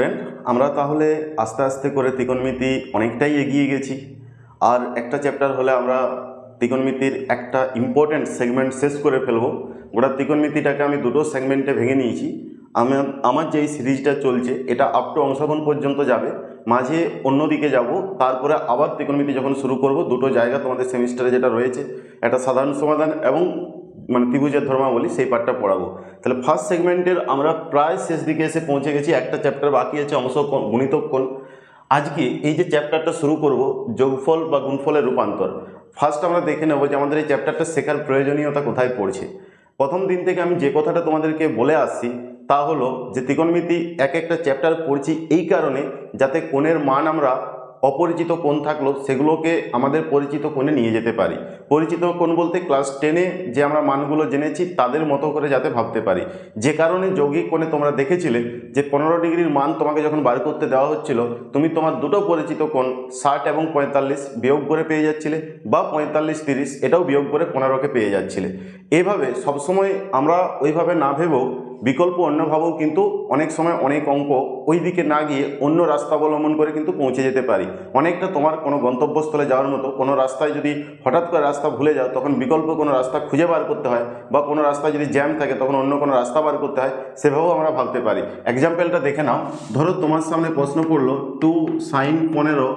Student, আমরা তাহলে আস্তে আস্তে করে ত্রিকোণমিতি অনেকটাই এগিয়ে গেছি। আর একটা চ্যাপ্টার হলে আমরা ত্রিকোণমিতির একটা ইম্পর্ট্যান্ট সেগমেন্ট শেষ করে ফেলব। গোটা ত্রিকোণমিতিটাকে আমি দুটো সেগমেন্টে ভেঙে নিয়েছি। আমি, আমার যে এই সিরিজটা চলছে, এটা আপ টু অংশগ্রহণ পর্যন্ত যাবে। মাঝে অন্যদিকে যাব, তারপরে আবার ত্রিকোণমিতি যখন শুরু করব, দুটো জায়গা তোমাদের সেমিস্টারে যেটা রয়েছে, একটা সাধারণ সমাধান এবং মানে ত্রিভুজের ধর্মাবলী, সেই পার্টটা পড়াবো। তাহলে ফার্স্ট সেগমেন্টের আমরা প্রায় শেষ দিকে এসে পৌঁছে গেছি, একটা চ্যাপ্টার বাকি আছে, অংশ কোণ- গুণিতক কোণ আজকে এই যে চ্যাপ্টারটা শুরু করব, যোগফল বা গুণফলের রূপান্তর ফার্স্ট আমরা দেখে নেব যে আমাদের এই চ্যাপ্টারটা শেখার প্রয়োজনীয়তা কোথায় পড়ছে। প্রথম দিন থেকে আমি যে কথাটা তোমাদেরকে বলে আসছি, তা হলো যে ত্রিকোণমিতি এক একটা চ্যাপ্টার পড়ছি এই কারণে, যাতে কোণের মান আমরা অপরিচিত কোণ থাকল সেগুলোকে আমাদের পরিচিত কোণে নিয়ে যেতে পারি। পরিচিত কোণ বলতে ক্লাস টেনে যে আমরা মানগুলো জেনেছি তাদের মতো করে যাতে ভাবতে পারি। যে কারণে যৌগিক কোণে তোমরা দেখেছিলে যে পনেরো ডিগ্রির মান তোমাকে যখন বার করতে দেওয়া হচ্ছিল, তুমি তোমার দুটো পরিচিত কোণ ষাট এবং পঁয়তাল্লিশ বিয়োগ করে পেয়ে যাচ্ছিলে বা পঁয়তাল্লিশ তিরিশ এটাও বিয়োগ করে পনেরোকে পেয়ে যাচ্ছিলে। এভাবে সবসময় আমরা ওইভাবে না ভেবেও বিকল্প অন্যভাবেও কিন্তু অনেক সময় অনেক অঙ্ক ওই দিকে না গিয়ে অন্য রাস্তা অবলম্বন করে কিন্তু পৌঁছে যেতে পারি। অনেকটা তোমার কোনো গন্তব্যস্থলে যাওয়ার মতো কোনো রাস্তায় যদি হঠাৎ করে রাস্তা ভুলে যাও, তখন বিকল্প কোনো রাস্তা খুঁজে বার করতে হয় বা কোনো রাস্তায় যদি জ্যাম থাকে, তখন অন্য কোনো রাস্তা বার করতে হয়, সেভাবেও আমরা ভাবতে পারি। এক্সাম্পলটা দেখে নাও। ধরো তোমার সামনে প্রশ্ন পড়ল টু সাইন পনেরো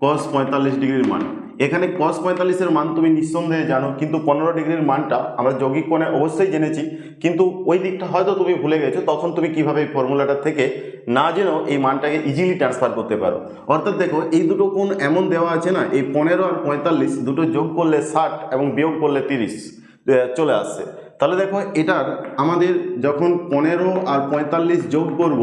কস পঁয়তাল্লিশ ডিগ্রির মান। এখানে কস পঁয়তাল্লিশের মান তুমি নিঃসন্দেহে জানো, কিন্তু পনেরো ডিগ্রির মানটা আমরা যৌগিক কোণে অবশ্যই জেনেছি, কিন্তু ওই দিকটা হয়তো তুমি ভুলে গেছো, তখন তুমি কীভাবে এই ফর্মুলাটা থেকে না জেনেও এই মানটাকে ইজিলি ট্রান্সফার করতে পারো। অর্থাৎ দেখো, এই দুটো কোণ এমন দেওয়া আছে না, এই পনেরো আর পঁয়তাল্লিশ দুটো যোগ করলে ষাট এবং বিয়োগ করলে তিরিশ চলে আসছে। তাহলে দেখো, এটার আমাদের যখন পনেরো আর পঁয়তাল্লিশ যোগ করব,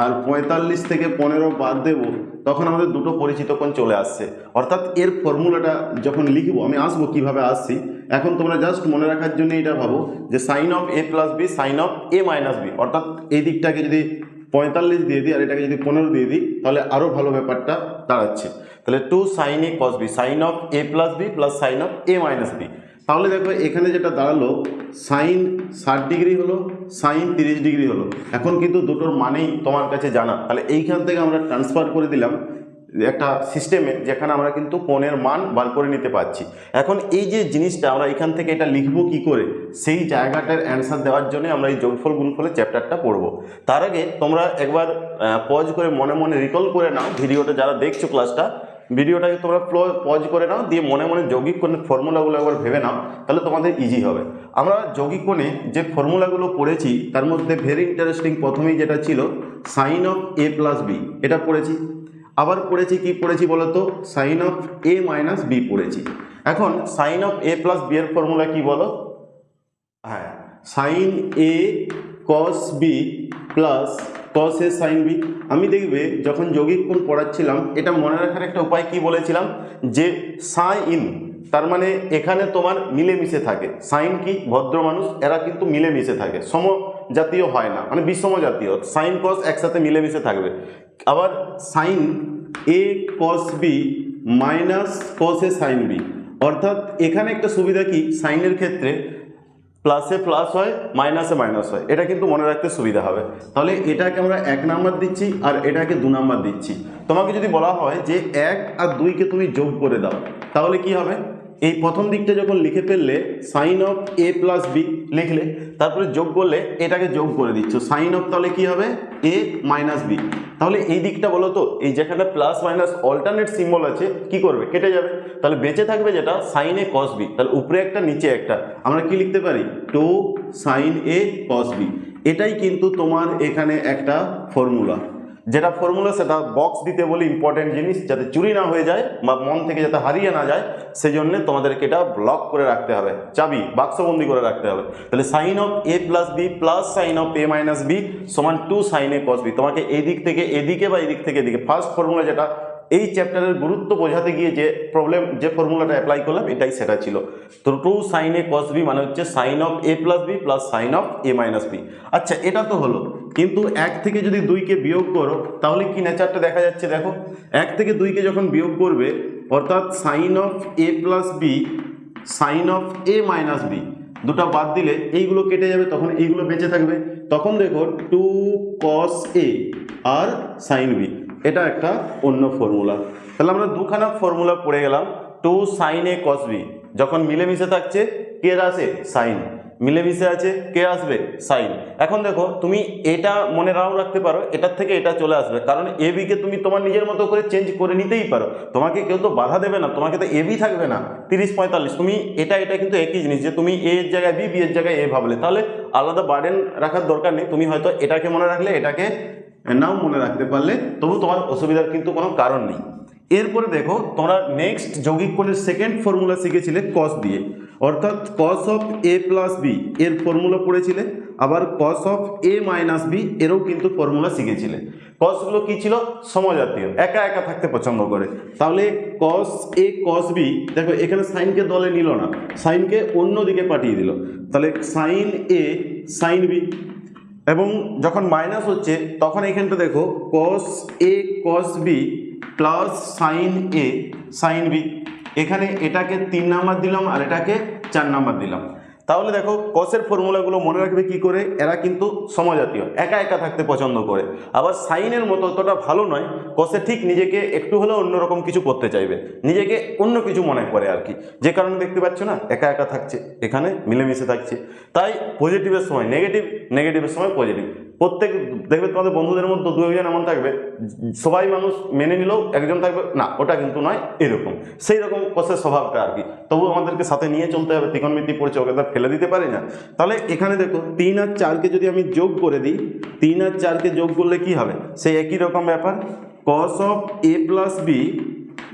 আর পঁয়তাল্লিশ থেকে পনেরো বাদ দেব তখন আমাদের দুটো পরিচিত কোণ চলে আসছে। অর্থাৎ এর ফর্মুলাটা যখন লিখব, আমি আসব কীভাবে আসছি, এখন তোমরা জাস্ট মনে রাখার জন্য এটা ভাবো যে sine of A plus B sine of A minus B অর্থাৎ এই দিকটাকে যদি পঁয়তাল্লিশ দিয়ে দিই আর এটাকে যদি পনেরো দিয়ে দিই, তাহলে আরও ভালো ব্যাপারটা দাঁড়াচ্ছে। তাহলে two sine A cos B sine of A plus B plus sine of A minus B তাহলে দেখো এখানে যেটা দাঁড়াল, সাইন ষাট ডিগ্রি হলো, সাইন তিরিশ ডিগ্রি হলো। এখন কিন্তু দুটোর মানেই তোমার কাছে জানা। তাহলে এইখান থেকে আমরা ট্রান্সফার করে দিলাম একটা সিস্টেমে যেখানে আমরা কিন্তু কোণের মান বার করে নিতে পারছি। এখন এই যে জিনিসটা আমরা এখান থেকে এটা লিখব কি করে? সেই জায়গাটার অ্যান্সার দেওয়ার জন্য আমরা এই যোগফল, গুণফলের চ্যাপ্টারটা পড়ব। তার আগে তোমরা একবার পজ করে মনে মনে রিকল করে নাও। ভিডিওটা যারা দেখছ ক্লাসটা ভিডিওটাকে তোমরা পজ করে নাও, দিয়ে মনে মনে যৌগিক কোণের ফর্মুলাগুলো একবার ভেবে নাও, তাহলে তোমাদের ইজি হবে। আমরা যৌগিক কোণে যে ফর্মুলাগুলো পড়েছি, তার মধ্যে ভেরি ইন্টারেস্টিং প্রথমেই যেটা ছিল sine of A plus B এটা পড়েছি। আবার পড়েছি কি পড়েছি বলতো? Sine of A minus B পড়েছি। এখন sine of A plus B এর ফর্মুলা কি বলো? হ্যাঁ sine A cos B plus cos A sine B আমি দেখবে যখন যৌগিক কোণ পড়াচ্ছিলাম, এটা মনে রাখার একটা উপায় কি বলেছিলাম? যে সাইন তার মানে এখানে তোমার মিলেমিশে থাকে। সাইন কি? ভদ্র মানুষ, এরা কিন্তু মিলেমিশে থাকে। সম জাতীয় হয় না। মানে বিষম জাতীয় সাইন কস একসাথে মিলেমিশে থাকবে। আবার sine A cos B minus cos A sine B অর্থাৎ এখানে একটা সুবিধা কি? সাইনের ক্ষেত্রে প্লাসে প্লাস হয় মাইনাসে মাইনাস হয়। এটা কিন্তু মনে রাখতে সুবিধা হবে। তাহলে এটাকে আমরা এক নাম্বার দিচ্ছি আর এটাকে দু নাম্বার দিচ্ছি। তোমাকে যদি বলা হয় যে এক আর দুইকে তুমি যোগ করে দাও, তাহলে কি হবে? এই প্রথম দিকটা যখন লিখে ফেললে sine of A plus B লিখলে, তারপরে যোগ করলে এটাকে যোগ করে দিচ্ছ। সাইন অফ তাহলে কি হবে? এ মাইনাস বি তাহলে এই দিকটা বলো তো, এই যেখানে প্লাস মাইনাস অল্টারনেট সিম্বল আছে, কি করবে? কেটে যাবে। তাহলে বেঁচে থাকবে যেটা সাইন এ কস বি তাহলে উপরে একটা, নিচে একটা। আমরা কি লিখতে পারি? Two sine A cos B এটাই কিন্তু তোমার এখানে একটা ফর্মুলা যেটা ফর্মুলা সেটা বক্স দিতে বলে ইম্পর্টেন্ট জিনিস যাতে চুরি না হয়ে যায় বা মন থেকে যাতে হারিয়ে না যায় সেই জন্য তোমাদেরকে এটা ব্লক করে রাখতে হবে। চাবি, বাক্সবন্দি করে রাখতে হবে। তাহলে sine of A plus B plus sine of A minus B সমান two sine A cos B তোমাকে এদিক থেকে এদিকে বা এদিক থেকে এদিকে ফার্স্ট ফর্মুলা যেটা এই চ্যাপ্টারের গুরুত্ব বোঝাতে গিয়ে যে প্রবলেম যে ফর্মুলাটা অ্যাপ্লাই করলাম, এটাই সেটা ছিল। তো two sine A cos B মানে হচ্ছে sine of A plus B plus sine of A minus B আচ্ছা এটা তো হলো। কিন্তু এক থেকে যদি দুইকে বিয়োগ করো, তাহলে কি নেচারটা দেখা যাচ্ছে দেখো? এক থেকে দুইকে যখন বিয়োগ করবে, অর্থাৎ sine of A plus B sine of A minus B দুটো বাদ দিলে এইগুলো কেটে যাবে, তখন এইগুলো বেঁচে থাকবে। তখন দেখো টু কস এ আর সাইন বি এটা একটা অন্য ফর্মুলা তাহলে আমরা দুখানা ফর্মুলা পড়ে গেলাম। Two sine A cos B যখন মিলেমিশে থাকছে, কে আসে? সাইন মিলেমিশে আছে, কে আসবে? সাইন এখন দেখো, তুমি এটা মনে নাও রাখতে পারো, এটার থেকে এটা চলে আসবে। কারণ এ বিকে তুমি তোমার নিজের মতো করে চেঞ্জ করে নিতেই পারো। তোমাকে কেউ তো বাধা দেবে না, তোমাকে তো এ বি থাকবে না। তিরিশ পঁয়তাল্লিশ। তুমি এটা এটা কিন্তু একই জিনিস যে তুমি এ এর জায়গায় বি বি এর জায়গায় এ ভাবলে। তাহলে আলাদা বার্ডেন রাখার দরকার নেই। তুমি হয়তো এটাকে মনে রাখলে, এটাকে নাও মনে রাখতে পারলে তবু তোমার অসুবিধার কিন্তু কোনো কারণ নেই। এরপরে দেখো, তোমরা নেক্সট যৌগিক কোণের সেকেন্ড ফর্মুলা শিখেছিলে কস দিয়ে। অর্থাৎ cos of A plus B এর ফর্মুলা পড়েছিলে। আবার cos of A minus B এরও কিন্তু ফর্মুলা শিখেছিলে। কসগুলো কি ছিল? সমজাতীয়। একা একা থাকতে পছন্দ করে। তাহলে কস এ কস বি দেখো, এখানে সাইনকে দলে নিল না। সাইনকে অন্য দিকে পাঠিয়ে দিল। তাহলে সাইন এ সাইন বি এবং যখন মাইনাস হচ্ছে, তখন এখানটা দেখো cos A cos B plus sine A sine B এখানে এটাকে তিন নাম্বার দিলাম আর এটাকে চার নাম্বার দিলাম। তাহলে দেখো কসের ফর্মুলাগুলো মনে রাখবে কি করে? এরা কিন্তু সমজাতীয়, একা একা থাকতে পছন্দ করে। আবার সাইনের মতো অতটা ভালো নয় কসে ঠিক নিজেকে একটু হলেও অন্যরকম কিছু করতে চাইবে। নিজেকে অন্য কিছু মনে করে আর কি। যে কারণে দেখতে পাচ্ছ না, একা একা থাকছে, এখানে মিলেমিশে থাকছে। তাই পজিটিভের সময় নেগেটিভ নেগেটিভের সময় পজিটিভ প্রত্যেক, দেখবে তোমাদের বন্ধুদের মধ্যে দু একজন এমন থাকবে, সবাই মানুষ মেনে নিলেও একজন থাকবে, না, ওটা কিন্তু নয়, এরকম। সেই রকম কোষের স্বভাবটা আর কি। তবু আমাদেরকে সাথে নিয়ে চলতে হবে ত্রিকোণমিতি পড়ছে ওকে তো আর ফেলে দিতে পারি না। তাহলে এখানে দেখো, তিন আর চারকে যদি আমি যোগ করে দিই, তিন আর চারকে যোগ করলে কি হবে? সেই একই রকম ব্যাপার cos of A plus B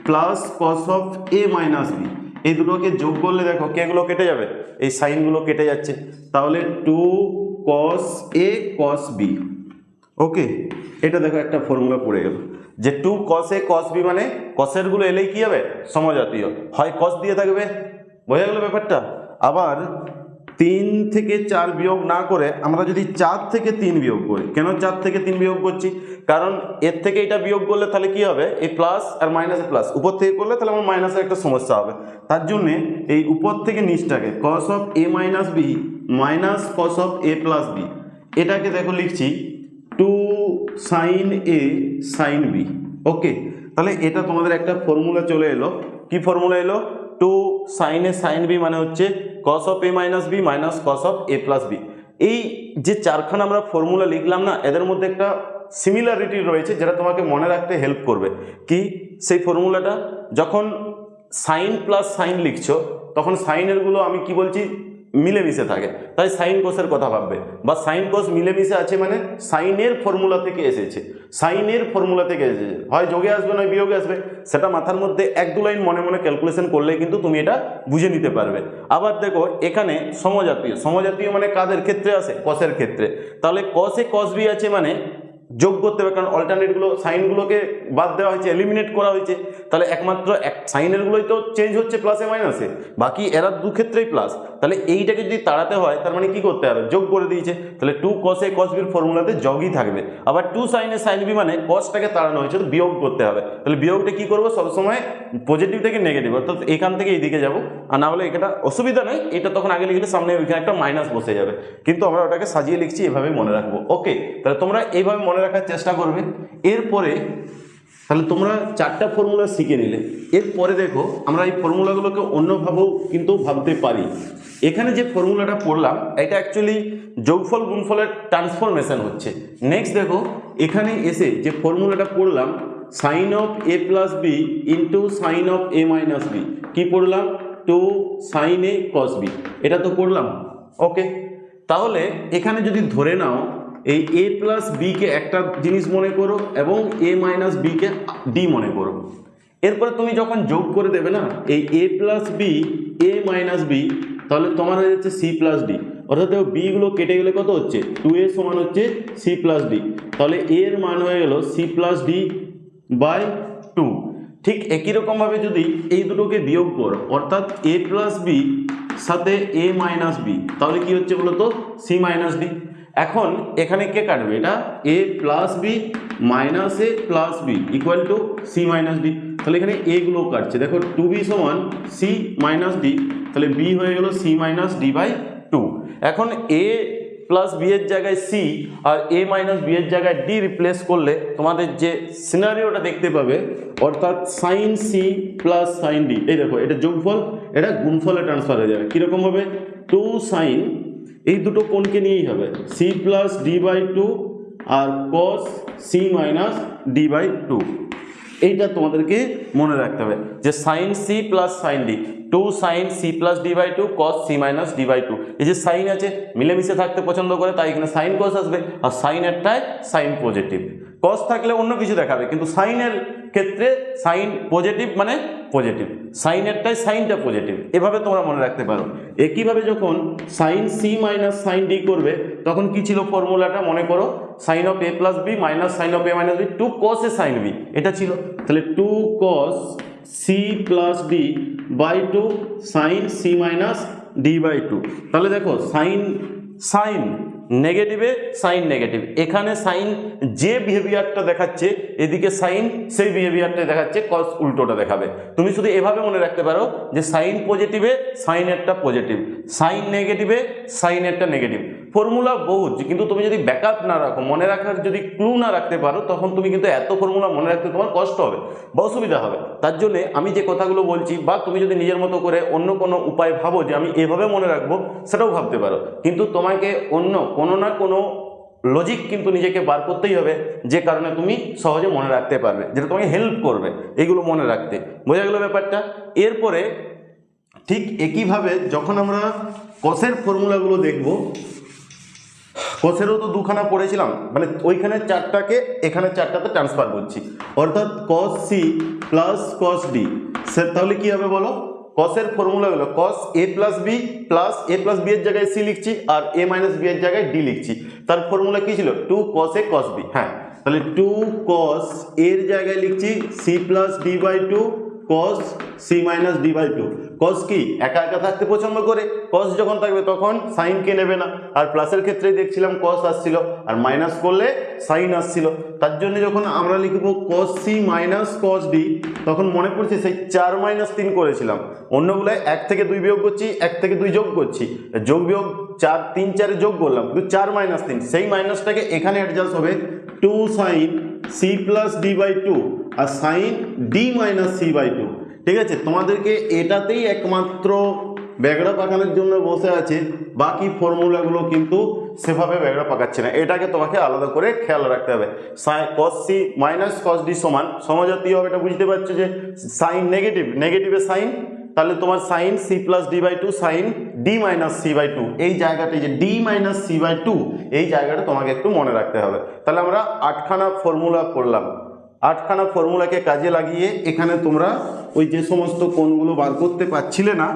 plus cos of A minus B এই দুটোকে যোগ করলে দেখো কেগুলো কেটে যাবে? এই সাইনগুলো কেটে যাচ্ছে। তাহলে two cos A cos B ওকে এটা দেখো একটা ফর্মুলা পড়ে গেল। যে two cos A cos B মানে কসেরগুলো এলেই কি হবে? সমজাতীয়। হয় কস দিয়ে থাকবে। বোঝা গেল ব্যাপারটা? আবার তিন থেকে চার বিয়োগ না করে আমরা যদি চার থেকে তিন বিয়োগ করি, কেন চার থেকে তিন বিয়োগ করছি? কারণ এর থেকে এটা বিয়োগ করলে তাহলে কি হবে? এই প্লাস আর মাইনাসে প্লাস উপর থেকে করলে তাহলে আমার মাইনাসের একটা সমস্যা হবে। তার জন্যে এই উপর থেকে নিচটাকে cos of A minus B minus cos of A plus B এটাকে দেখো লিখছি two sine A sine B okay তাহলে এটা তোমাদের একটা ফর্মুলা চলে এলো। কি ফর্মুলা এলো? Two sine A sine B মানে হচ্ছে cos of A minus B minus cos of A plus B এই যে চারখানা আমরা ফর্মুলা লিখলাম না, এদের মধ্যে একটা সিমিলারিটি রয়েছে যেটা তোমাকে মনে রাখতে হেল্প করবে। কি? সেই ফর্মুলাটা যখন সাইন প্লাস সাইন লিখছো, তখন সাইনেরগুলো আমি কি বলছি? মিলেমিশে থাকে। তাই সাইন কোষের কথা ভাববে। বা সাইন কোষ মিলেমিশে আছে মানে সাইনের ফর্মুলা থেকে এসেছে। সাইনের ফর্মুলা থেকে এসেছে। হয় যোগে আসবে, নয় বিয়োগে আসবে। সেটা মাথার মধ্যে এক দু লাইন মনে মনে ক্যালকুলেশন করলে কিন্তু তুমি এটা বুঝে নিতে পারবে। আবার দেখো, এখানে সমজাতীয়। সমজাতীয় মানে কাদের ক্ষেত্রে আসে? কষের ক্ষেত্রে। তাহলে কষে কস বি আছে মানে যোগ করতে হবে, কারণ অল্টারনেটগুলো সাইনগুলোকে বাদ দেওয়া হয়েছে এলিমিনেট করা হয়েছে। তাহলে একমাত্র এক সাইনেরগুলোই তো চেঞ্জ হচ্ছে প্লাসে মাইনাসে বাকি এরা দু ক্ষেত্রেই প্লাস তাহলে এইটাকে যদি তাড়াতে হয়, তার মানে কি করতে হবে? যোগ করে দিয়েছে। তাহলে টু কসে কস বির ফর্মুলাতে যোগই থাকবে। আবার টু সাইনে সাইন বি মানে কসটাকে তাড়ানো হয়েছে, তো বিয়োগ করতে হবে। তাহলে বিয়োগটা কি করব? সবসময় পজিটিভ থেকে নেগেটিভ অর্থাৎ এখান থেকে এইদিকে যাব। আর না হলে এটা অসুবিধা নেই এটা তখন আগে লিখলে সামনে ওইখানে একটা মাইনাস বসে যাবে। কিন্তু আমরা ওটাকে সাজিয়ে লিখছি এভাবে মনে রাখব। ওকে তাহলে তোমরা এইভাবে মনে রাখার চেষ্টা করবে। এরপরে তাহলে তোমরা চারটা ফর্মুলা শিখে নিলে। এরপরে দেখো, আমরা এই ফর্মুলাগুলোকে অন্যভাবেও কিন্তু ভাবতে পারি। এখানে যে ফর্মুলাটা পড়লাম, এটা অ্যাকচুয়ালি যোগফল, গুণফলের ট্রান্সফরমেশন হচ্ছে। নেক্সট দেখো, এখানে এসে যে ফর্মুলাটা পড়লাম sine of A plus B into sine of A minus B কী পড়লাম? Two sine A cos B এটা তো পড়লাম। ওকে তাহলে এখানে যদি ধরে নাও এই এ প্লাস বিকে একটা জিনিস মনে করো এবং এ মাইনাস বিকে ডি মনে করো। এরপরে তুমি যখন যোগ করে দেবে না, এই A plus B A minus B তাহলে তোমার হয়ে যাচ্ছে সি প্লাস ডি অর্থাৎ দেখো বিগুলো কেটে গেলে কত হচ্ছে? টু এ সমান হচ্ছে সি প্লাস ডি তাহলে এর মান হয়ে গেল C plus D by two ঠিক একই রকমভাবে যদি এই দুটোকে বিয়োগ করো, অর্থাৎ এ প্লাস বি সাথে এ মাইনাস বি তাহলে কি হচ্ছে বলো তো সি মাইনাস ডি এখন এখানে কে কাটবে? এটা A plus B minus A plus B equal to C minus D তাহলে এখানে এগুলো কাটছে। দেখো টু বি সমান সি মাইনাস ডি তাহলে বি হয়ে গেল C minus D by two এখন এ প্লাস বি এর জায়গায় সি আর এ মাইনাস বি এর জায়গায় ডি রিপ্লেস করলে তোমাদের যে সিনারিওটা দেখতে পাবে, অর্থাৎ sine C plus sine D এই দেখো, এটা যোগফল, এটা গুণফলে ট্রান্সফার হয়ে যাবে। কীরকম হবে? টু সাইন এই দুটো কোণকে নিয়েই হবে। C plus D by two R cos C minus D by two এইটা তোমাদেরকে মনে রাখতে হবে যে sine C plus sine D two sine C plus D by two cos C minus D by two এই যে সাইন আছে, মিলেমিশে থাকতে পছন্দ করে, তাই এখানে সাইন কস আসবে। আর সাইন একটায় সাইন পজিটিভ কস থাকলে অন্য কিছু দেখাবে, কিন্তু সাইনের ক্ষেত্রে সাইন পজিটিভ মানে পজিটিভ সাইনেরটাই সাইনটা পজিটিভ এভাবে তোমরা মনে রাখতে পারো। একইভাবে যখন sine C minus sine D করবে, তখন কি ছিল ফর্মুলাটা মনে করো sine of A plus B minus sine of A minus B two cos A sine B এটা ছিল। তাহলে two cos C plus D by two sine C minus D by two তাহলে দেখো সাইন সাইন নেগেটিভে, sine negative. এখানে sine যে বিহেভিয়ারটা দেখাচ্ছে, এদিকে সাইন সেই বিহেভিয়ারটা দেখাচ্ছে কস উল্টোটা দেখাবে। তুমি শুধু এভাবে মনে রাখতে পারো যে সাইন পজিটিভে সাইনেরটা পজিটিভ সাইন নেগেটিভে সাইনেরটা নেগেটিভ ফর্মুলা বহুত, কিন্তু তুমি যদি ব্যাকআপ না রাখো, মনে রাখার যদি ক্লু না রাখতে পারো, তখন তুমি কিন্তু এত ফর্মুলা মনে রাখতে তোমার কষ্ট হবে, বা অসুবিধা হবে। তার জন্য আমি যে কথাগুলো বলছি, বা তুমি যদি নিজের মতো করে অন্য কোনো উপায় ভাবো যে আমি এভাবে মনে রাখব, সেটাও ভাবতে পারো। কিন্তু তোমাকে অন্য কোনো না কোনো লজিক কিন্তু নিজেকে বার করতেই হবে, যে কারণে তুমি সহজে মনে রাখতে পারবে, যেটা তোমাকে হেল্প করবে, এগুলো মনে রাখতে। বোঝা গেল ব্যাপারটা? এরপরে ঠিক একইভাবে যখন আমরা কসের ফর্মুলাগুলো দেখব কসেরও তো দুখানা পড়েছিলাম। মানে ওইখানে চারটাকে, এখানে চারটাতে ট্রান্সফার করছি। অর্থাৎ cos C plus cos D সে তাহলে কী হবে বলো? কসের ফর্মুলা হলো cos A plus B plus A plus B এর জায়গায় সি লিখছি আর এ মাইনাস বি এর জায়গায় ডি লিখছি। তার ফর্মুলা কী ছিল? Two cos A cos B হ্যাঁ তাহলে টু কস এর জায়গায় লিখছি C plus D by two cos C minus D by two cos কি? একা একা থাকতে পছন্দ করে? কস যখন থাকবে তখন সাইনকে নেবে না। আর প্লাসের ক্ষেত্রে দেখছিলাম কস আসছিল। আর মাইনাস করলে সাইন আসছিল। তার জন্য যখন আমরা লিখব cos C minus cos D তখন মনে পড়ছে সেই চার মাইনাস তিন করেছিলাম। অন্যগুলোয় এক থেকে দুই বিয়োগ করছি, এক থেকে দুই যোগ করছি। যোগ বিয়োগ চার, তিন, চারে যোগ করলাম। কিন্তু চার মাইনাস তিন, সেই মাইনাসটাকে এখানে অ্যাডজাস্ট হবে two sine C plus D by two R sine D minus C by two ঠিক আছে? তোমাদেরকে এটাতেই একমাত্র ব্যাগড়া পাকানোর জন্য বসে আছে। বাকি ফর্মুলাগুলো কিন্তু সেভাবে ব্যাগড়া পাকাচ্ছে না। এটাকে তোমাকে আলাদা করে খেয়াল রাখতে হবে। Sine cos C minus cos D সমান। সমজাতীয় হবে এটা বুঝতে পারছ যে সাইন নেগেটিভ নেগেটিভে সাইন তাহলে তোমার sine C plus D by two sine D minus C by two এই জায়গাটা যে D minus C by two এই জায়গাটা তোমাকে একটু মনে রাখতে হবে। তাহলে আমরা আটখানা ফর্মুলা করলাম। আটখানা ফর্মুলাকে কাজে লাগিয়ে এখানে তোমরা ওই যে সমস্ত কোণগুলো বার করতে পারছিলে না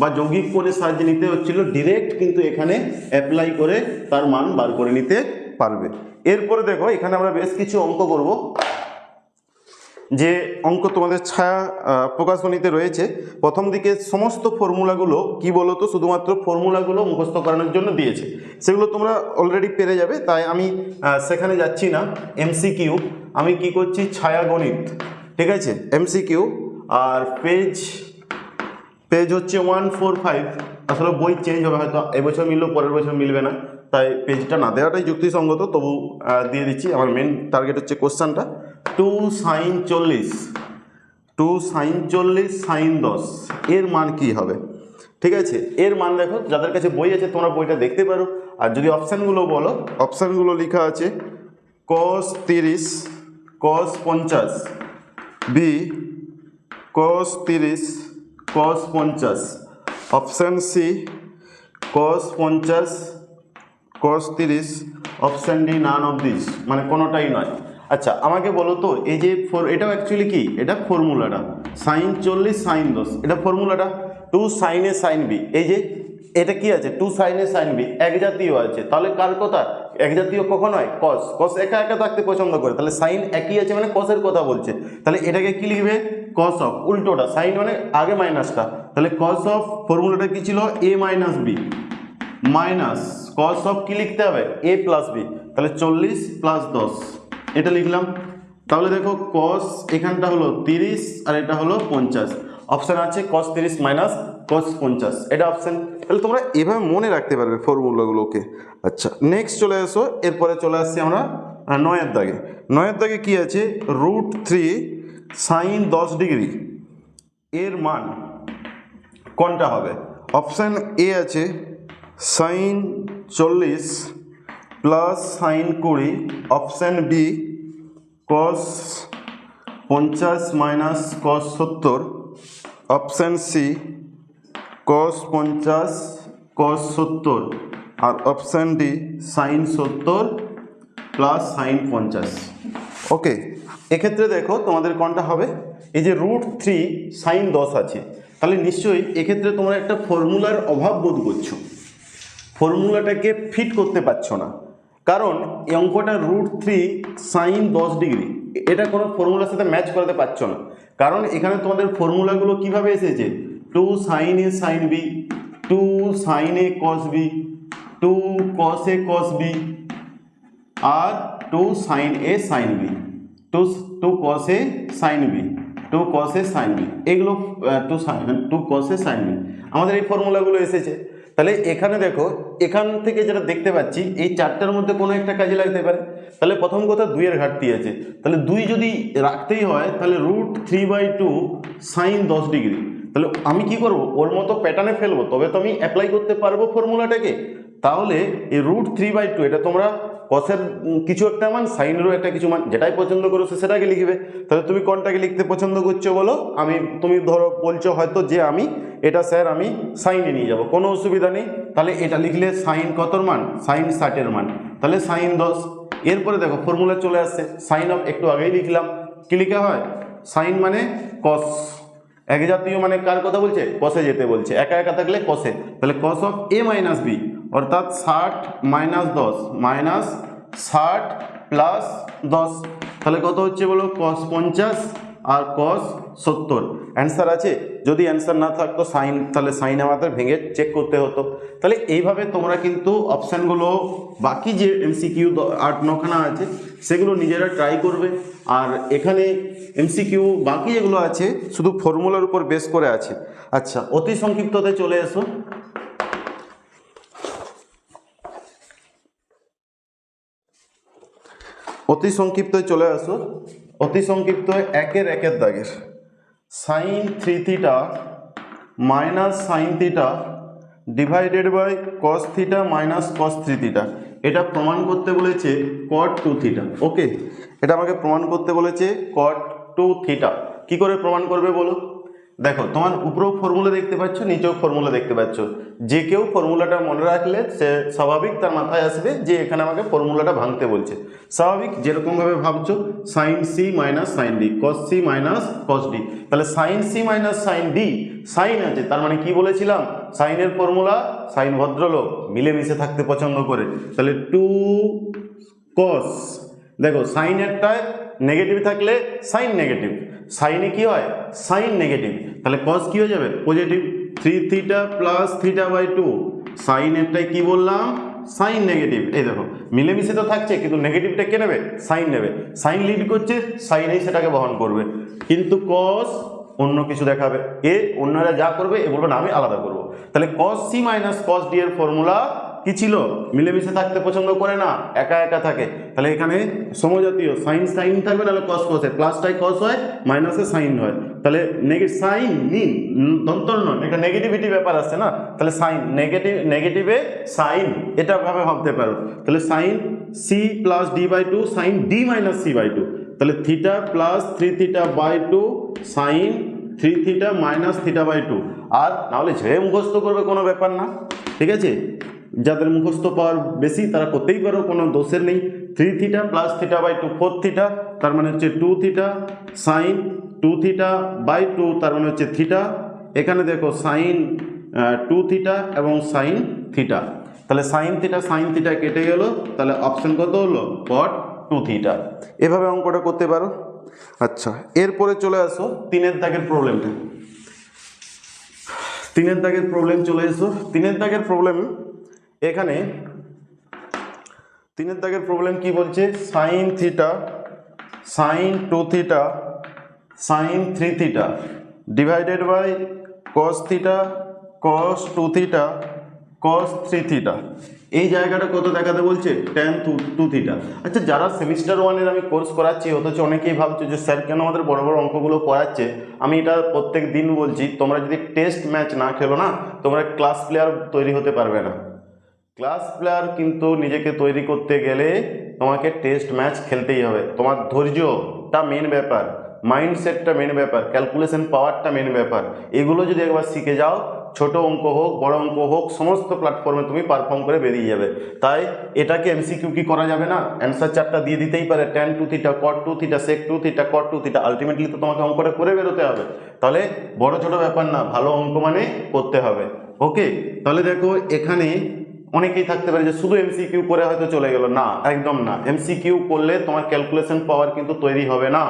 বা যৌগিক কোণের সাহায্যে নিতে হচ্ছিল ডিরেক্ট কিন্তু এখানে অ্যাপ্লাই করে তার মান বার করে নিতে পারবে। এরপরে দেখো, এখানে আমরা বেশ কিছু অঙ্ক করব। যে অঙ্ক তোমাদের ছায়া প্রকাশনীতে রয়েছে, প্রথম দিকে সমস্ত ফর্মুলাগুলো কি বলো তো শুধুমাত্র ফর্মুলাগুলো মুখস্থ করানোর জন্য দিয়েছে। সেগুলো তোমরা অলরেডি পেরে যাবে, তাই আমি সেখানে যাচ্ছি না। এমসিকিউ, আমি কি করছি ছায়া গণিত ঠিক আছে? এমসিকিউ, আর পেজ পেজ হচ্ছে ওয়ান, ফোর, ফাইভ, আসলে বই চেঞ্জ হবে হয়তো, এবছর মিললেও পরের বছর মিলবে না, তাই পেজটা না দেওয়াটাই যুক্তিসঙ্গত, তবু দিয়ে দিচ্ছি, আমার মেন টার্গেট হচ্ছে কোশ্চানটা টু সাইন চল্লিশ, টু সাইন চল্লিশ সাইন দশ, এর মান কি হবে? ঠিক আছে? এর মান দেখো, যাদের কাছে বই আছে তোমরা বইটা দেখতে পারো। আর যদি অপশানগুলো বলো, অপশানগুলো লেখা আছে কস তিরিশ কস পঞ্চাশ বি কস তিরিশ কস পঞ্চাশ, অপশান সি কস পঞ্চাশ কস তিরিশ, option D none of this মানে কোনোটাই নয়। আচ্ছা আমাকে বলো তো, এই যে ফোর, এটাও অ্যাকচুয়ালি কি? এটা ফর্মুলাটা। সাইন চল্লিশ, সাইন দশ। এটা ফর্মুলাটা? টু সাইনে সাইন বি। এই যে, এটা কি আছে? টু সাইনে সাইন বি। এক জাতীয় আছে। তাহলে কার কথা? এক জাতীয় কখন হয়? কস কস একা একা থাকতে পছন্দ করে। তাহলে সাইন একই আছে মানে কসের কথা বলছে। তাহলে এটাকে কি লিখবে? কস অফ উল্টোটা। সাইন মানে আগে মাইনাসটা। তাহলে কস অফ ফর্মুলাটা কি ছিল? A minus B. Minus cos of কি লিখতে হবে? A plus B. তাহলে চল্লিশ প্লাস দশ। এটা লিখলাম। তাহলে দেখো কস এখানটা হলো তিরিশ আর এটা হলো পঞ্চাশ। অপশান আছে কস তিরিশ মাইনাস কস পঞ্চাশ। এটা অপশান তাহলে তোমরা এভাবে মনে রাখতে পারবে ফর্মুলাগুলোকে আচ্ছা নেক্সট চলে আসো এরপরে চলে আসছি আমরা নয়ের দাগে। নয়ের দাগে কি আছে? রুট থ্রি সাইন দশ ডিগ্রি। এর মান কোনটা হবে? অপশান এ আছে সাইন চল্লিশ প্লাস সাইন কুড়ি অপশান বি কস পঞ্চাশ মাইনাস কস সত্তর, অপশান সি কস পঞ্চাশ কস সত্তর, আর অপশান ডি সাইন সত্তর প্লাস সাইন পঞ্চাশ। ওকে এক্ষেত্রে দেখো তোমাদের কোনটা হবে? এই যে রুট থ্রি সাইন দশ আছে। তাহলে নিশ্চয়ই এক্ষেত্রে তোমরা একটা ফর্মুলার অভাব বোধ করছ। ফর্মুলাটাকে ফিট করতে পারছ না। কারণ এই অঙ্কটা রুট থ্রি সাইন দশ ডিগ্রি এটা কোনো ফর্মুলার সাথে ম্যাচ করাতে পারছ না। কারণ এখানে তোমাদের ফর্মুলাগুলো কীভাবে এসেছে? Two sine A sine B two sine A cos B two cos A cos B R two sine A sine B two two cos A sine B two cos A sine B এগুলো two sine two cos A sine B আমাদের এই ফর্মুলাগুলো এসেছে। তাহলে এখানে দেখো, এখান থেকে যেটা দেখতে পাচ্ছি, এই চারটার মধ্যে কোনো একটা কাজে লাগতে পারে। তাহলে প্রথম কথা দুইয়ের ঘাটতি আছে। তাহলে দুই যদি রাখতেই হয়, তাহলে root three by two sine দশ ডিগ্রি তাহলে আমি কি করব? ওর মতো প্যাটার্নে ফেলব, তবে তো আমি অ্যাপ্লাই করতে পারব ফর্মুলাটাকে তাহলে এই রুট থ্রি বাই টু এটা তোমরা কসের কিছু একটা মান, সাইনেরও একটা কিছু মান, যেটাই পছন্দ করো সেটাকে লিখবে। তাহলে তুমি কোনটাকে লিখতে পছন্দ করছ বলো? আমি, তুমি ধরো বলছো হয়তো যে আমি, এটা স্যার আমি সাইনে নিয়ে যাব, কোনো অসুবিধা নেই। তাহলে এটা লিখলে সাইন কতর মান? সাইন ষাটের মান। তাহলে সাইন দশ। এরপরে দেখো ফর্মুলা চলে আসছে। সাইন অফ একটু আগেই লিখলাম। কি হয়? সাইন মানে কস এক জাতীয় মানে কার কথা বলছে? কসে যেতে বলছে। একা একা থাকলে কসে তাহলে cos of A minus B অর্থাৎ ষাট মাইনাস দশ মাইনাস ষাট প্লাস দশ। তাহলে কত হচ্ছে বলো? কস পঞ্চাশ আর কস সত্তর। অ্যান্সার আছে? যদি অ্যান্সার না থাকতো সাইন তাহলে সাইন আমাদের ভেঙে চেক করতে হতো। তাহলে এইভাবে তোমরা কিন্তু অপশানগুলো বাকি যে এমসিকিউ আট নখানা আছে, সেগুলো নিজেরা ট্রাই করবে। আর এখানে এমসিকিউ বাকি যেগুলো আছে, শুধু ফর্মুলার উপর বেস করে আছে। আচ্ছা অতি সংক্ষিপ্ততে চলে এসো। অতি সংক্ষিপ্ত চলে আসো। অতি সংক্ষিপ্ত একের একের দাগের। Sine three theta minus sine theta divided by cos theta minus cos three theta এটা প্রমাণ করতে বলেছে কট টু থিটা ওকে এটা আমাকে প্রমাণ করতে বলেছে কট টু থিটা কি করে প্রমাণ করবে বলো? দেখো, তোমার উপরেও ফর্মুলা দেখতে পাচ্ছ, নিচেও ফর্মুলা দেখতে পাচ্ছ। যে কেউ ফর্মুলাটা মনে রাখলে সে স্বাভাবিক তার মাথায় আসবে যে এখানে আমাকে ফর্মুলাটা ভাঙতে বলছে। স্বাভাবিক, যেরকমভাবে ভাবছ sine C minus sine D cos C minus cos D তাহলে sine C minus sine D sine আছে, তার মানে কি বলেছিলাম? সাইনের ফর্মুলা সাইন ভদ্রলোক, মিলেমিশে থাকতে পছন্দ করে। তাহলে টু কস দেখো সাইনেরটায় নেগেটিভ থাকলে সাইন নেগেটিভ সাইনে কি হয়? সাইন নেগেটিভ তাহলে কস কি হয়ে যাবে? Positive three theta plus theta by two sine সাইনেরটাই কি বললাম? সাইন নেগেটিভ এই দেখো, মিলেমিশে তো থাকছে, কিন্তু নেগেটিভটা কে নেবে? সাইন নেবে। সাইন লিড করছে সাইনেই সেটাকে বহন করবে। কিন্তু কস অন্য কিছু দেখাবে। এ অন্যরা যা করবে, এ বলবে না, আমি আলাদা করব। তাহলে cos C minus cos D এর ফর্মুলা কি ছিল? মিলেমিশে থাকতে পছন্দ করে না, একা একা থাকে। তাহলে এখানে সমজাতীয় সাইন সাইন থাকবে, নাহলে কস কস কসে প্লাসটাই কস হয় মাইনাসে সাইন হয়। তাহলে নেগেটিভ সাইন নিন দন্তর নয়, এটা নেগেটিভিটি ব্যাপার আসছে না? তাহলে সাইন নেগেটিভ নেগেটিভে সাইন এটা ভাবে ভাবতে পারো। তাহলে sine C plus D by two sine D minus C by two তাহলে theta plus three theta by two sine three theta minus theta by two আর নাহলে ঝেড়ে মুখস্থ করবে কোনো ব্যাপার না, ঠিক আছে? যাদের মুখস্থ পাওয়ার বেশি, তারা করতেই পারো, কোনো দোষের নেই। Three theta plus theta by two four theta তার মানে হচ্ছে two theta sine two theta by two তার মানে হচ্ছে থিটা এখানে দেখো সাইন টু থিটা এবং সাইন থিটা তাহলে সাইন থিটা সাইন থিটা কেটে গেল, তাহলে অপশন কত হলো? কট টু থিটা এভাবে অঙ্কটা করতে পারো। আচ্ছা এরপরে চলে আসো তিনের দাগের প্রবলেমটা তিনের দাগের প্রবলেম চলে এসো। তিনের দাগের প্রবলেম এখানে তিনের দাগের প্রবলেম কি বলছে? Sine theta sine two theta sine three theta divided by cos theta cos two theta cos three theta এই জায়গাটা কত দেখাতে বলছে? টেন টু থিটা আচ্ছা যারা সেমিস্টার ওয়ানের আমি কোর্স করাচ্ছি, অথচ অনেকেই ভাবছে যে, স্যার, কেন আমাদের বড় বড় অঙ্কগুলো করাচ্ছে? আমি এটা প্রত্যেক দিন বলছি, তোমরা যদি টেস্ট ম্যাচ না খেলো না, তোমরা ক্লাস প্লেয়ার তৈরি হতে পারবে না। ক্লাস প্লেয়ার কিন্তু নিজেকে তৈরি করতে গেলে তোমাকে টেস্ট ম্যাচ খেলতেই হবে। তোমার ধৈর্যটা মেন ব্যাপার। মাইন্ডসেটটা মেন ব্যাপার। ক্যালকুলেশন পাওয়ারটা মেন ব্যাপার। এগুলো যদি একবার শিখে যাও, ছোট অঙ্ক হোক, বড় অঙ্ক হোক, সমস্ত প্ল্যাটফর্মে তুমি পারফর্ম করে বেরিয়ে যাবে। তাই এটাকে এমসিকিউ কি করা যাবে না? অ্যান্সার চারটা দিয়ে দিতেই পারে। Tan two theta cot two theta sec two theta cot two theta ultimately তো তোমাকে অঙ্কটা করে বেরোতে হবে। তাহলে বড় ছোট ব্যাপার না, ভালো অঙ্ক মানে করতে হবে। ওকে তাহলে দেখো, এখানে অনেকেই থাকতে পারে যে শুধু এমসিকিউ করে হয়তো চলে গেল। না, একদম না। এমসিকিউ করলে তোমার ক্যালকুলেশন পাওয়ার কিন্তু তৈরি হবে না।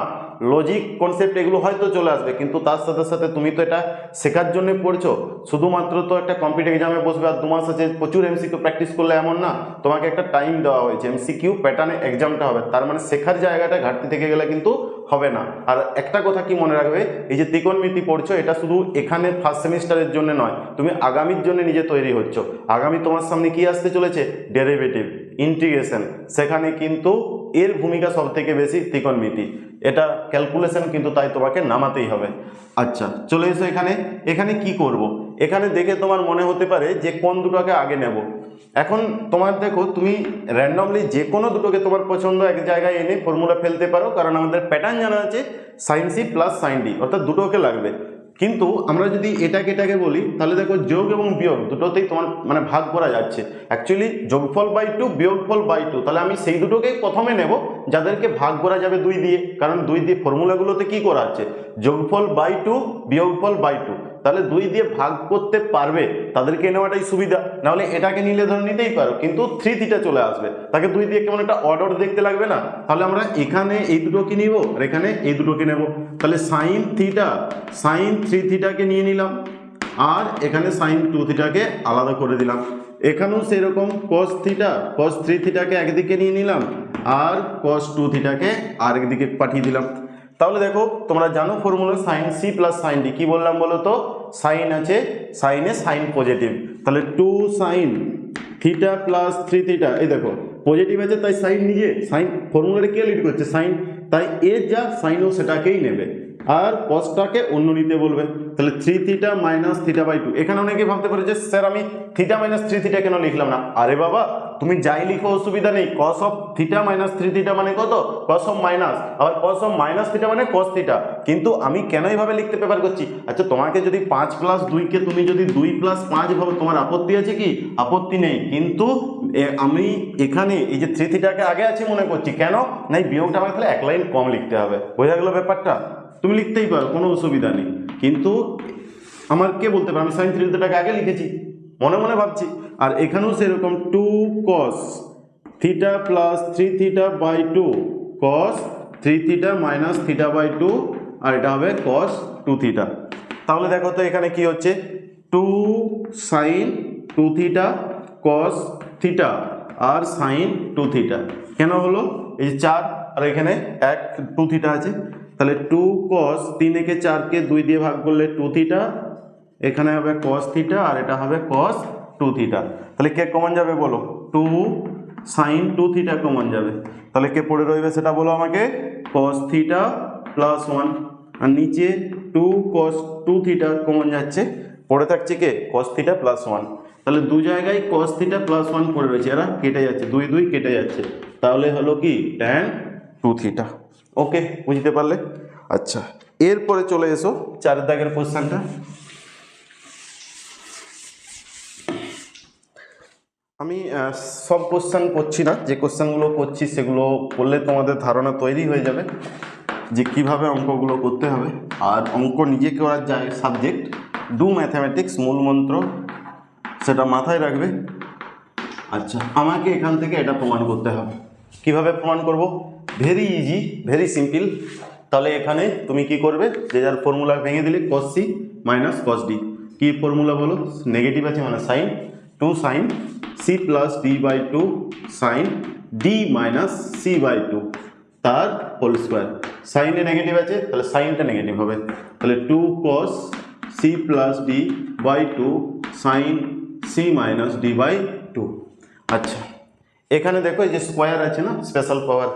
লজিক কনসেপ্ট এগুলো হয়তো চলে আসবে, কিন্তু তার সাথে সাথে তুমি তো এটা শেখার জন্য পড়ছো। শুধুমাত্র তো একটা কম্পিটিভ এক্সামে বসবে আর দু মাস আছে, প্রচুর এমসিকিউ প্র্যাকটিস করলে এমন না। তোমাকে একটা টাইম দেওয়া হয়েছে। এমসিকিউ প্যাটার্নে এক্সামটা হবে। তার মানে শেখার জায়গাটা ঘাটতি থেকে গেলে কিন্তু হবে না। আর একটা কথা কি মনে রাখবে? এই যে ত্রিকোণমিতি পড়ছো, এটা শুধু এখানে ফার্স্ট সেমিস্টারের জন্য নয়, তুমি আগামীর জন্য নিজে তৈরি হচ্ছ। আগামী তোমার সামনে কি আসতে চলেছে? ডেরিভেটিভ ইন্টিগ্রেশন সেখানে কিন্তু এর ভূমিকা সব থেকে বেশি ত্রিকোণমিতি। এটা ক্যালকুলেশন কিন্তু তাই তোমাকে নামাতেই হবে। আচ্ছা চলে এসো এখানে। এখানে কি করব। এখানে দেখে তোমার মনে হতে পারে যে কোন দুটোকে আগে নেব। এখন তোমার দেখো, তুমি র্যান্ডমলি যে কোনো দুটোকে তোমার পছন্দ এক জায়গায় এনে ফর্মুলা ফেলতে পারো। কারণ আমাদের প্যাটার্ন জানা আছে sine C plus sine D অর্থাৎ দুটোকে লাগবে। কিন্তু আমরা যদি এটাকে এটাকে বলি, তাহলে দেখো যোগ এবং বিয়োগ দুটোতেই তোমার মানে ভাগ করা যাচ্ছে। অ্যাকচুয়ালি যোগফল বাই টু বিয়োগফল বাই টু তাহলে আমি সেই দুটোকেই প্রথমে নেব, যাদেরকে ভাগ করা যাবে দুই দিয়ে। কারণ দুই দিয়ে ফর্মুলাগুলোতে কি করা আছে? যোগফল বাই টু বিয়োগফল বাই টু তাহলে দুই দিয়ে ভাগ করতে পারবে, তাদেরকে নেওয়াটাই সুবিধা। নাহলে এটাকে নিলে ধরে নিতেই পারো, কিন্তু থ্রি থিটা চলে আসবে। তাকে দুই দিয়ে কেমন একটা অর্ডার দেখতে লাগবে না? তাহলে আমরা এখানে এই দুটোকে নিব আর এখানে এই দুটোকে নেব। তাহলে সাইন থিটা সাইন থ্রি থিটাকে নিয়ে নিলাম, আর এখানে সাইন টু থিটাকে আলাদা করে দিলাম। এখানেও সেরকম কস থিটা কস থ্রি থিটাকে একদিকে নিয়ে নিলাম, আর কস টু থিটাকে আরেকদিকে পাঠিয়ে দিলাম। তাহলে দেখো, তোমরা জানো formula sine C plus sine D কী বললাম বলো তো সাইন আছে সাইনে সাইন পজিটিভ তাহলে two sine theta plus three theta এই দেখো পজিটিভ আছে, তাই সাইন নিজে সাইন ফর্মুলাটা কে লিড করছে? সাইন তাই এ যা সাইনও সেটাকেই নেবে। আর কসটাকে অন্য নিতে বলবে। তাহলে three theta minus theta by two এখানে অনেকে ভাবতে পারে যে, স্যার, আমি থিটা মাইনাস থ্রি থিটা কেন লিখলাম না? আরে বাবা, তুমি যাই লিখো, অসুবিধা নেই। Cos of theta minus three theta মানে কত? কস অফ মাইনাস আবার কস অফ মাইনাস থিটা মানে কস থিটা কিন্তু আমি কেন এইভাবে লিখতে পেপার করছি? আচ্ছা তোমাকে যদি পাঁচ প্লাস দুইকে তুমি যদি দুই প্লাস পাঁচ ভাবো, তোমার আপত্তি আছে কি? আপত্তি নেই। কিন্তু আমি এখানে এই যে থ্রি থিটাকে আগে আছে মনে করছি। কেন? না, এই বিয়োগটা আমাকে তাহলে এক লাইন কম লিখতে হবে। বোঝা গেল ব্যাপারটা? তুমি লিখতেই পারো, কোনো অসুবিধা নেই। কিন্তু আমার কে বলতে পারে? আমি সাইন থ্রি থিটাকে আগে লিখেছি, মনে মনে ভাবছি। আর এখানেও সেরকম two cos theta plus three theta by two cos three theta minus theta by two আর এটা হবে কস টু থিটা তাহলে দেখো তো এখানে কি হচ্ছে? Two sine two theta cos theta আর সাইন টু থিটা কেন হলো? এই চার, আর এখানে এক টু থিটা আছে। তাহলে টু কস তিন একে চারকে দুই দিয়ে ভাগ করলে টু থিটা এখানে হবে কস থিটা আর এটা হবে কস টু থিটা তাহলে কে কমন যাবে বলো? Two sine two theta common যাবে। তাহলে কে পড়ে রইবে সেটা বলো আমাকে। কস থিটা প্লাস ওয়ান আর নিচে two cos two theta common যাচ্ছে। পড়ে থাকছে কে? কস থিটা প্লাস ওয়ান তাহলে দু জায়গায় কস থিটা প্লাস ওয়ান পড়ে রয়েছে। এরা কেটে যাচ্ছে। দুই দুই কেটে যাচ্ছে। তাহলে হলো কি? ট্যান টু থিটা ওকে বুঝতে পারলে? আচ্ছা এরপরে চলে এসো। চার দাগের কোশ্চেনটা আমি সব কোশ্চেন করছি না যে কোশ্চেনগুলো করছি সেগুলো করলে তোমাদের ধারণা তৈরি হয়ে যাবে যে কীভাবে অঙ্কগুলো করতে হবে। আর অঙ্ক নিজে করার যায় সাবজেক্ট ডু ম্যাথামেটিক্স মূল মন্ত্র সেটা মাথায় রাখবে। আচ্ছা আমাকে এখান থেকে এটা প্রমাণ করতে হবে। কীভাবে প্রমাণ করব? ভেরি ইজি ভেরি সিম্পল তাহলে এখানে তুমি কি করবে? যে যার ফর্মুলা ভেঙে দিলে cos C minus cos D কী ফর্মুলা বলো? নেগেটিভ আছে মানে sine two sine C plus D by two sine D minus C by two তার হোল স্কোয়ার সাইনে নেগেটিভ আছে, তাহলে সাইনটা নেগেটিভ হবে। তাহলে two cos C plus D by two sine C minus D by two আচ্ছা এখানে দেখো এই যে স্কোয়ার আছে না? স্পেশাল পাওয়ার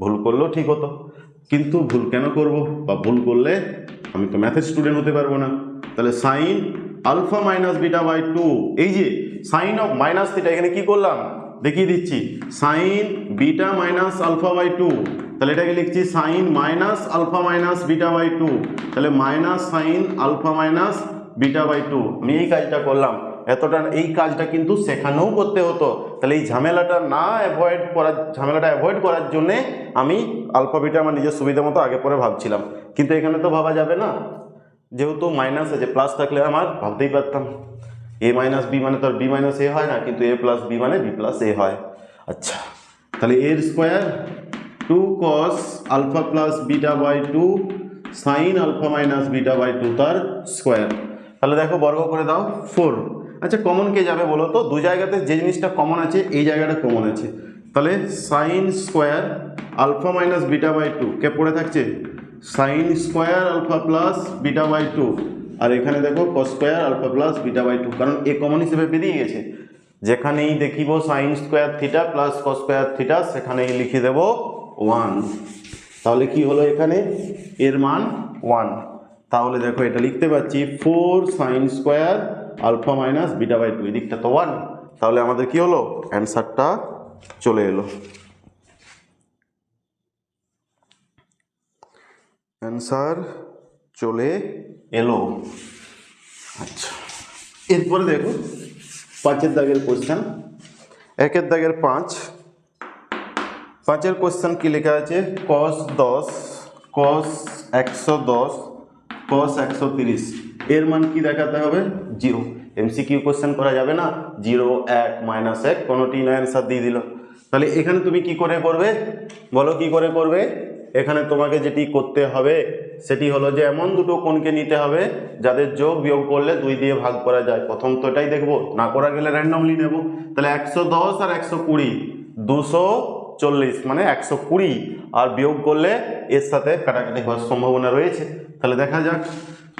ভুল করলেও ঠিক হতো। কিন্তু ভুল কেন করব বা ভুল করলে আমি তো ম্যাথের স্টুডেন্ট হতে পারব না। তাহলে sine alpha minus beta by two এই যে সাইন অফ মাইনাস থিটা এখানে কি করলাম? দেখিয়ে দিচ্ছি। Sine beta minus alpha by two তাহলে এটাকে লিখছি sine minus alpha minus beta by two তাহলে minus sine alpha minus beta by two আমি এই কাজটা করলাম। এতটা এই কাজটা কিন্তু সেখানেও করতে হতো। তাহলে এই ঝামেলাটা না অ্যাভয়েড করার, ঝামেলাটা অ্যাভয়েড করার জন্যে আমি আলফা বিটা আমার নিজের সুবিধা মতো আগে পরে ভাবছিলাম। কিন্তু এখানে তো ভাবা যাবে না। যেহেতু মাইনাস আছে প্লাস থাকলে আমার ভাবতেই পারতাম। এ মাইনাস বি মানে তো আর বি মাইনাস এ হয় না, কিন্তু এ প্লাস বি মানে বি প্লাস এ হয়। আচ্ছা তাহলে এর square two cos alpha plus beta by two sine alpha minus beta by two তার স্কোয়ার তাহলে দেখো বর্গ করে দাও ফোর আচ্ছা কমন কে যাবে বলো তো? দু জায়গাতে যে জিনিসটা কমন আছে, এই জায়গাটা কমন আছে। তাহলে sine square alpha minus beta by two কে পড়ে থাকছে? Sine square alpha plus beta by two আর এখানে দেখো cos square alpha plus beta by two কারণ এ কমন হিসেবে বেরিয়ে গেছে। যেখানেই দেখিব sine square theta plus cos square theta সেখানেই লিখে দেব ওয়ান তাহলে কি হলো এখানে? এর মান ওয়ান তাহলে দেখো, এটা লিখতে পাচ্ছি four sine square alpha minus beta by two, এদিকটা তো ওয়ান তাহলে আমাদের কি হলো? অ্যান্সারটা চলে এলো। অ্যান্সার চলে এলো। আচ্ছা। এরপরে দেখো, পাঁচের দাগের কোশ্চেন একের দাগের পাঁচ। পাঁচের কোশ্চেন কি লেখা আছে? কস দশ কস একশো দশ কস একশো তিরিশ। এর মান কি দেখাতে হবে? জিরো। এমসিকিউ কোশ্চেন করা যাবে না? জিরো, এক মাইনাস এক কোনোটি না অ্যান্সার দিয়ে দিল। তাহলে এখানে তুমি কি করে করবে? বলো কি করে করবে? এখানে তোমাকে যেটি করতে হবে, সেটি হলো যে এমন দুটো কোণকে নিতে হবে, যাদের যোগ বিয়োগ করলে দুই দিয়ে ভাগ করা যায়। প্রথম তো এটাই দেখব। না করা গেলে র্যান্ডমলি নেব। তাহলে একশো দশ আর একশো কুড়ি, দুশো চল্লিশ মানে একশো কুড়ি, আর বিয়োগ করলে এর সাথে কাটাকাটি হওয়ার সম্ভাবনা রয়েছে। তাহলে দেখা যাক।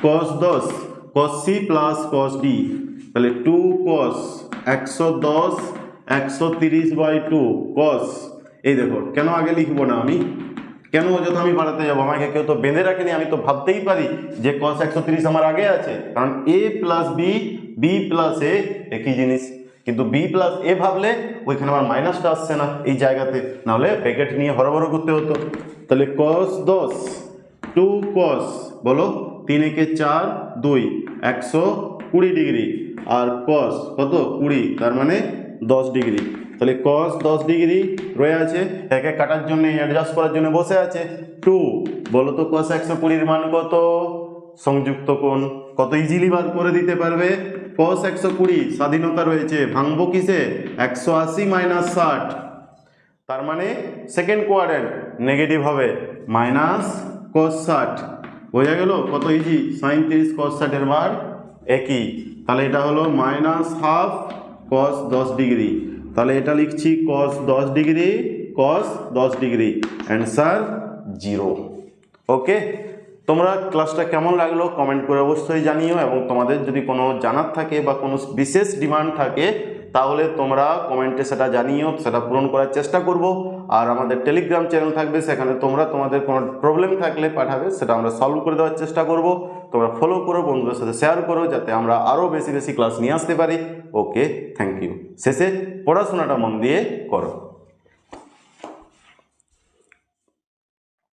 কস দশ cos C plus cos D তাহলে টু কস একশো দশ, একশো তিরিশ বাই টু কস এই দেখো, কেন আগে লিখব না আমি? কেন অযথা আমি বাড়াতে যাব? আমাকে কেউ তো বেঁধে রাখেনি, আমি তো ভাবতেই পারি যে কস একশো তিরিশ আমার আগে আছে। কারণ A plus B B plus A একই জিনিস। কিন্তু বি প্লাস এ ভাবলে ওইখানে আমার মাইনাসটা আসছে না এই জায়গাতে। নাহলে প্যাকেট নিয়ে হরবড় করতে হতো। তাহলে কস দশ টু কস বলো। তিন একে চার, দুই, একশো কুড়ি ডিগ্রি। আর কস কত? কুড়ি, তার মানে দশ ডিগ্রি। তাহলে কস দশ ডিগ্রি রয়ে আছে, একে কাটার জন্য অ্যাডজাস্ট করার জন্য বসে আছে। টু বলো তো কস একশো কুড়ির মান কত? সংযুক্ত কোণ কত ইজিলি বার করে দিতে পারবে? কস একশো কুড়ি, স্বাধীনতা রয়েছে। ভাঙবো কিসে? একশো আশি মাইনাস ষাট। তার মানে সেকেন্ড কোয়ারেন্ট নেগেটিভ হবে। মাইনাস কস ষাট। বোঝা গেল? কত ইজি সাইন তিরিশ কস ষাটের বার একই। তাহলে এটা হলো মাইনাস হাফ কস দশ ডিগ্রি। তাহলে এটা লিখছি কস দশ ডিগ্রি কস দশ ডিগ্রি। অ্যান্সার জিরো ওকে তোমরা ক্লাসটা কেমন লাগল কমেন্ট করে অবশ্যই জানিও এবং তোমাদের যদি কোনো জানার থাকে বা কোনো বিশেষ ডিমান্ড থাকে তাহলে তোমরা কমেন্টে সেটা জানিও, সেটা পূরণ করার চেষ্টা করব। আর আমাদের টেলিগ্রাম চ্যানেল থাকবে, সেখানে তোমরা তোমাদের কোনো প্রবলেম থাকলে পাঠাবে, সেটা আমরা সলভ করে দেওয়ার চেষ্টা করব। তোমরা ফলো করো, বন্ধুদের সাথে শেয়ার করো, যাতে আমরা আরও বেশি বেশি ক্লাস নিয়ে আসতে পারি। ওকে থ্যাংক ইউ শেষে পড়াশোনাটা মন দিয়ে করো।